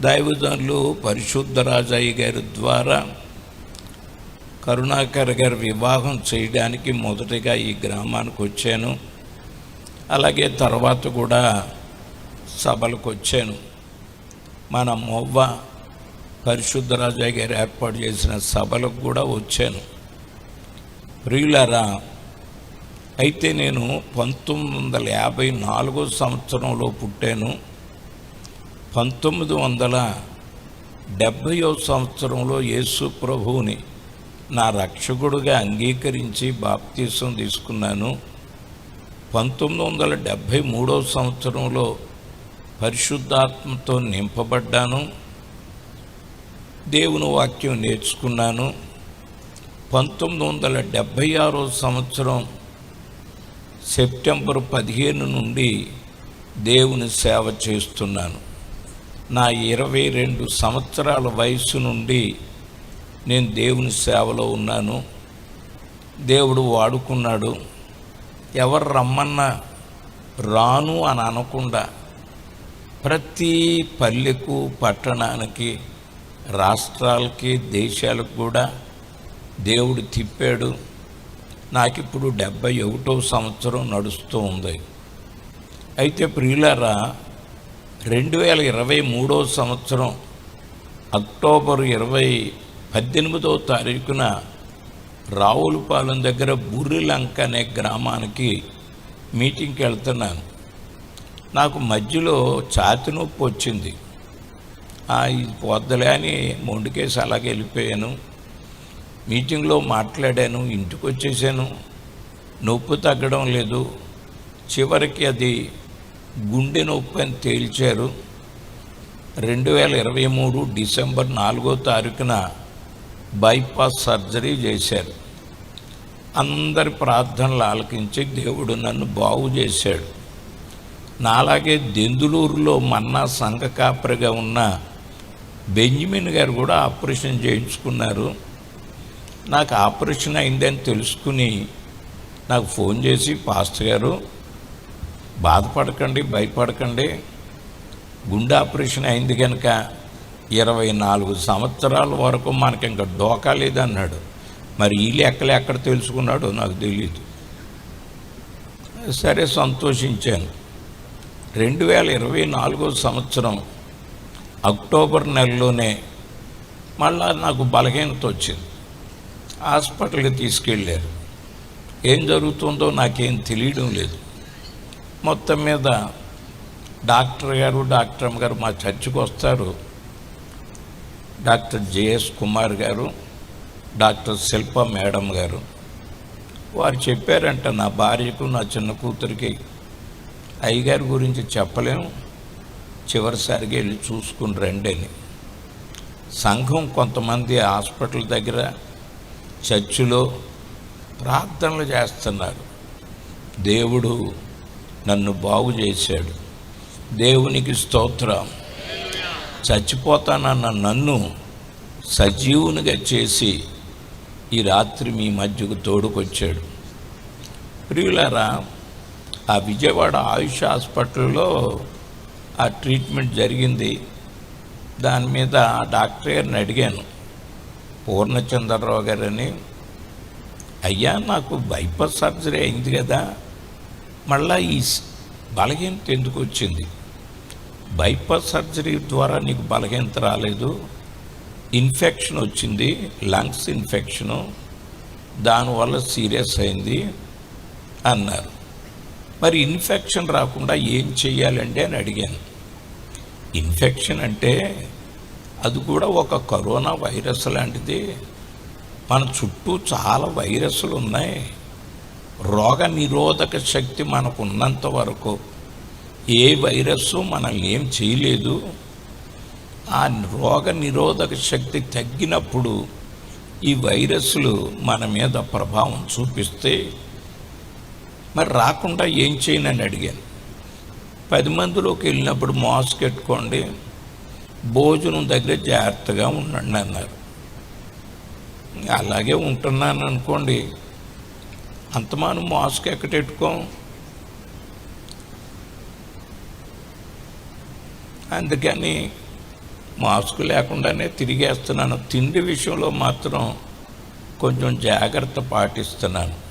దైవజనులు పరిశుద్ధ రాజయ్య గారి ద్వారా కరుణాకర్ గారి వివాహం చేయడానికి మొదటిగా ఈ గ్రామానికి వచ్చాను. అలాగే తర్వాత కూడా సభలకు వచ్చాను. మన మొవ్వ పరిశుద్ధ రాజయ్య గారు ఏర్పాటు చేసిన సభలకు కూడా వచ్చాను. ప్రియులరా అయితే నేను పంతొమ్మిది వందల యాభై నాలుగో సంవత్సరంలో పుట్టాను. పంతొమ్మిది వందల డెబ్భయో సంవత్సరంలో యేసు ప్రభువుని నా రక్షకుడుగా అంగీకరించి బాప్తీసం తీసుకున్నాను. పంతొమ్మిది వందల డెబ్భై మూడో సంవత్సరంలో పరిశుద్ధాత్మతో నింపబడ్డాను. దేవుని వాక్యం నేర్చుకున్నాను. పంతొమ్మిది వందల డెబ్భై ఆరో సంవత్సరం సెప్టెంబర్ పదిహేను నుండి దేవుని సేవ చేస్తున్నాను. నా ఇరవై రెండు సంవత్సరాల వయసు నుండి నేను దేవుని సేవలో ఉన్నాను. దేవుడు వాడుకున్నాడు. ఎవరు రమ్మన్నా రాను అని అనకుండా ప్రతి పల్లెకు పట్టణానికి రాష్ట్రాలకి దేశాలకు కూడా దేవుడు తిప్పాడు. నాకిప్పుడు డెబ్బై ఒకటో సంవత్సరం నడుస్తూ ఉంది. అయితే ప్రియులారా రెండు వేల ఇరవై మూడో సంవత్సరం అక్టోబర్ ఇరవై పద్దెనిమిదో తారీఖున రావులపాలెం దగ్గర బుర్రిలంక అనే గ్రామానికి మీటింగ్కి వెళ్తున్నాను. నాకు మధ్యలో ఛాతి నొప్పి వచ్చింది. ఆ, ఇది పోద్దలే అని మొండికేసి అలాగే వెళ్ళిపోయాను. మీటింగ్లో మాట్లాడాను ఇంటికి వచ్చేసాను నొప్పి తగ్గడం లేదు. చివరికి అది గుండె నొప్పి అని తేల్చారు. రెండు వేల ఇరవై మూడు డిసెంబర్ నాలుగో తారీఖున బైపాస్ సర్జరీ చేశారు. అందరి ప్రార్థనలు ఆలకించి దేవుడు నన్ను బాగు చేశాడు. నాలాగే దెందులూరులో మన్నా సంఘ కాపరిగా ఉన్న బెంజమిన్ గారు కూడా ఆపరేషన్ చేయించుకున్నారు. నాకు ఆపరేషన్ అయిందని తెలుసుకుని నాకు ఫోన్ చేసి పాస్టర్ గారు బాధపడకండి భయపడకండి. గుండె ఆపరేషన్ అయింది కనుక ఇరవై నాలుగు సంవత్సరాల వరకు మనకి ఇంకా డోకా లేదన్నాడు. మరి ఈ లెక్కలు ఎక్కడ తెలుసుకున్నాడో నాకు తెలియదు సరే సంతోషించాను. రెండు వేల ఇరవై నాలుగో సంవత్సరం అక్టోబర్ నెలలోనే మళ్ళా నాకు బలహీనత వచ్చింది. హాస్పిటల్కి తీసుకెళ్ళారు. ఏం జరుగుతుందో నాకేం తెలియడం లేదు. మొత్తం మీద డాక్టర్ గారు డాక్టర్ అమ్మ గారు మా చర్చికి వస్తారు. డాక్టర్ జేఎస్ కుమార్ గారు డాక్టర్ శిల్ప మేడం గారు. వారు చెప్పారంట నా భార్యకు నా చిన్న కూతురికి అయ్యగారి గురించి చెప్పలేము చివరిసారిగా వెళ్ళి చూసుకుని రండి అని. సంఘం కొంతమంది హాస్పిటల్ దగ్గర చర్చిలో ప్రార్థనలు చేస్తున్నారు. దేవుడు నన్ను బాగు చేశాడు. దేవునికి స్తోత్రం. చచ్చిపోతానన్న నన్ను సజీవునిగా చేసి ఈ రాత్రి మీ మధ్యకు తోడుకొచ్చాడు. ప్రియులారా ఆ విజయవాడ ఆయుష్ హాస్పిటల్లో ఆ ట్రీట్మెంట్ జరిగింది. దాని మీద ఆ డాక్టర్ గారిని అడిగాను. పూర్ణచంద్రరావు గారని అయ్యా నాకు బైపాస్ సర్జరీ అయింది కదా మళ్ళా ఈ బలహీనత ఎందుకు వచ్చింది? బైపాస్ సర్జరీ ద్వారా నీకు బలహీనత రాలేదు ఇన్ఫెక్షన్ వచ్చింది లంగ్స్ ఇన్ఫెక్షను దానివల్ల సీరియస్ అయింది అన్నారు. మరి ఇన్ఫెక్షన్ రాకుండా ఏం చెయ్యాలండి అని అడిగాను. ఇన్ఫెక్షన్ అంటే అది కూడా ఒక కరోనా వైరస్ లాంటిది. మన చుట్టూ చాలా వైరస్లు ఉన్నాయి. రోగ నిరోధక శక్తి మనకు ఉన్నంత వరకు ఏ వైరస్ మనల్ని ఏం చేయలేదు. ఆ రోగ నిరోధక శక్తి తగ్గినప్పుడు ఈ వైరస్లు మన మీద ప్రభావం చూపిస్తే మరి రాకుండా ఏం చేయనని అడిగాను. పది మందిలోకి వెళ్ళినప్పుడు మాస్క్ పెట్టుకోండి భోజనం దగ్గర జాగ్రత్తగా ఉండండి అన్నారు. అలాగే ఉంటున్నాను అనుకోండి అంతమాను మాస్క్ ఎక్కటెట్టుకో అందుకని మాస్క్ లేకుండానే తిరిగేస్తున్నాను. తిండి విషయంలో మాత్రం కొంచెం జాగ్రత్త పాటిస్తున్నాను.